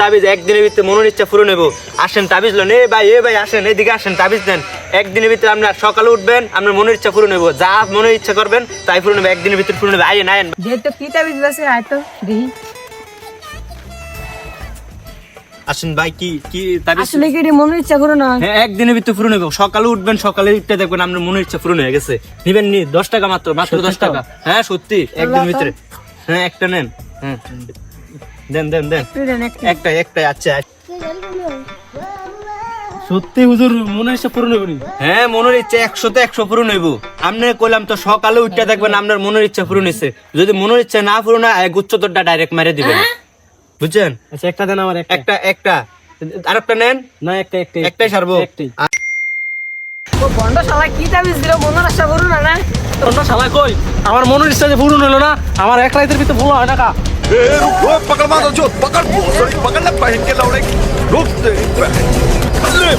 তাবিজ একদিনের ভিতরে মনের ইচ্ছা পুরো নেব। আসেন তাবিজ লোন। এ ভাই এ ভাই আসেন এদিকে আসেন তাবিজ দেন। একদিনের ভিতরে আপনার সকালে উঠবেন আপনার মনের ইচ্ছা পুরো নেব। যা মনের ইচ্ছা করবেন তাই পুরো নেব। একদিনের ভিতরে পুরো নেব। আইন আইন যেহেতু কি তাবিজ আছে আয় তো দেখি। আসেন ভাই কি কি তাবিজ? আসলে কি এটি মনের ইচ্ছা না? হ্যাঁ একদিনের ভিতরে পুরো নেব। সকালে উঠবেন সকালে উঠতে দেখবেন আপনার মনের ইচ্ছা পূরণ হয়ে গেছে। নিবেন নি দশ টাকা মাত্র মাত্র দশ টাকা? হ্যাঁ সত্যি একদিনের ভিতরে। হ্যাঁ একটা নেন। হ্যাঁ। দেন দেন দেন। একটা। একটা একটা আচ্ছা সত্যি হুজুর মনের ইচ্ছা পূরণ হইব হ্যাঁ মনের ইচ্ছা একশোতে একশো পূরণ হইব। আপনি কইলাম তো সকালে উঠতে দেখবেন আপনার মনের ইচ্ছা পূরণ হয়েছে যদি মনের ইচ্ছা না পূরণ হয় এক উচ্চতরটা ডাইরেক্ট মেরে দিবেন। বুঝছেন? আচ্ছা একটা দেন আমার একটা। একটা আর একটা। আরেকটা নেন? না একটা একটা একটাই সারবো। একটাই। ও বন্ড শালা কি তাবিজ দিল মনের আশা করো না না? শালা কই? আমার মনের ইচ্ছা যে পূরণ হলো না আমার এক রাতের ভিতরে ভুল হয় না কা? ए रुक पकड़ मारो जो पकड़ पकड़ ले पहन के लौड़े रुक तेरी बहन अरे